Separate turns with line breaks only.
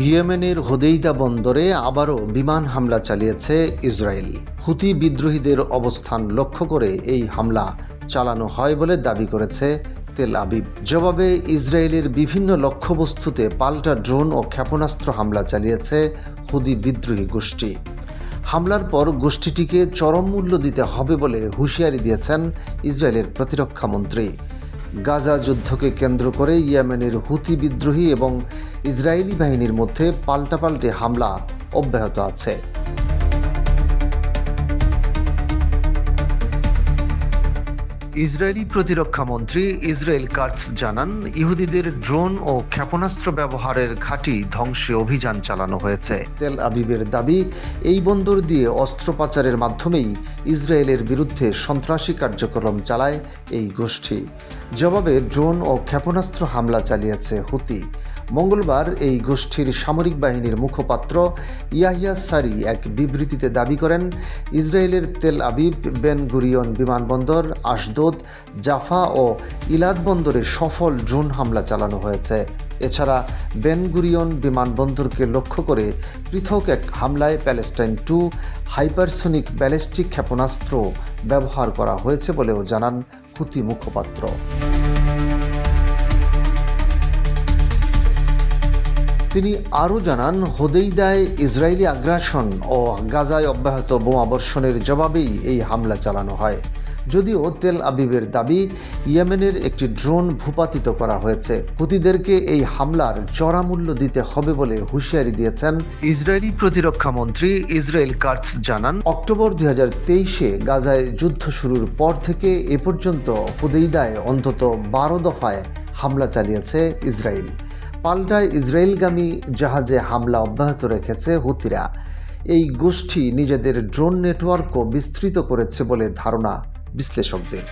ইয়েমেনের হোদেইদা বন্দরে আবারও বিমান হামলা চালিয়েছে ইসরায়েল। হুতি বিদ্রোহীদের অবস্থান লক্ষ্য করে এই হামলা চালানো হয় বলে দাবি করেছে তেল আবিব। জবাবে, ইসরায়েলের বিভিন্ন লক্ষ্যবস্তুতে পাল্টা ড্রোন ও ক্ষেপণাস্ত্র হামলা চালিয়েছে হুদি বিদ্রোহী গোষ্ঠী। হামলার পর গোষ্ঠীটিকে চরম মূল্য দিতে হবে বলে হুঁশিয়ারি দিয়েছেন ইসরায়েলের প্রতিরক্ষা মন্ত্রী। গাজা যুদ্ধকে কেন্দ্র করে ইয়েমেনের হুতি বিদ্রোহী এবং ইসরায়েলি বাহিনীর মধ্যে পাল্টাপাল্টে হামলা অব্যাহত আছে। ইসরায়েলি প্রতিরক্ষা মন্ত্রী ইসরায়েল কার্টস জানান ইহুদিদের ড্রোন ও ক্ষেপণাস্ত্র ব্যবহারের ঘাঁটি ধ্বংসে অভিযান চালানো হয়েছে। তেল আবিবের দাবি এই বন্দর দিয়ে অস্ত্র পাচারের মাধ্যমেই ইসরায়েলের বিরুদ্ধে সন্ত্রাসী কার্যক্রম চালায় এই গোষ্ঠী। জবাবে ড্রোন ও ক্ষেপণাস্ত্র হামলা চালিয়েছে হুতি। মঙ্গলবার এই গোষ্ঠীর সামরিক বাহিনীর মুখপাত্র ইয়াহিয়া সারি এক বিবৃতিতে দাবি করেন, ইসরায়েলের তেল আবিব, বেন গুরিয়ন বিমানবন্দর আশদোদ জাফা ও ইলাদ বন্দরে সফল ড্রোন হামলা চালানো হয়েছে। এছাড়া বেন গুরিয়ন বিমানবন্দরকে লক্ষ্য করে পৃথক এক হামলায় প্যালেস্টাইন টু হাইপারসোনিক ব্যালিস্টিক ক্ষেপণাস্ত্র ব্যবহার করা হয়েছে বলেও জানান হুতি মুখপাত্র। তিনি আরও জানান, হোদেইদায় ইসরায়েলি আগ্রাসন ও গাজায় অব্যাহত বোমাবর্ষণের জবাবেই এই হামলা চালানো হয়। যদিও তেল আবিবের দাবি, ইয়েমেনের একটি ড্রোন ভূপাতিত করা হয়েছে। হুতিদেরকে এই হামলার চড়া মূল্য দিতে হবে বলে হুঁশিয়ারি দিয়েছেন ইসরায়েলি প্রতিরক্ষা মন্ত্রী ইসরায়েল কার্টস জানান, অক্টোবর দুই হাজার তেইশে গাজায় যুদ্ধ শুরুর পর থেকে এ পর্যন্ত হুদেইদায় অন্তত বারো দফায় হামলা চালিয়েছে ইসরায়েল। পাল্টায় ইসরায়েলগামী জাহাজে হামলা অব্যাহত রেখেছে হুতিরা। এই গোষ্ঠী নিজেদের ড্রোন নেটওয়ার্কও বিস্তৃত করেছে বলে ধারণা বিশ্লেষকদের।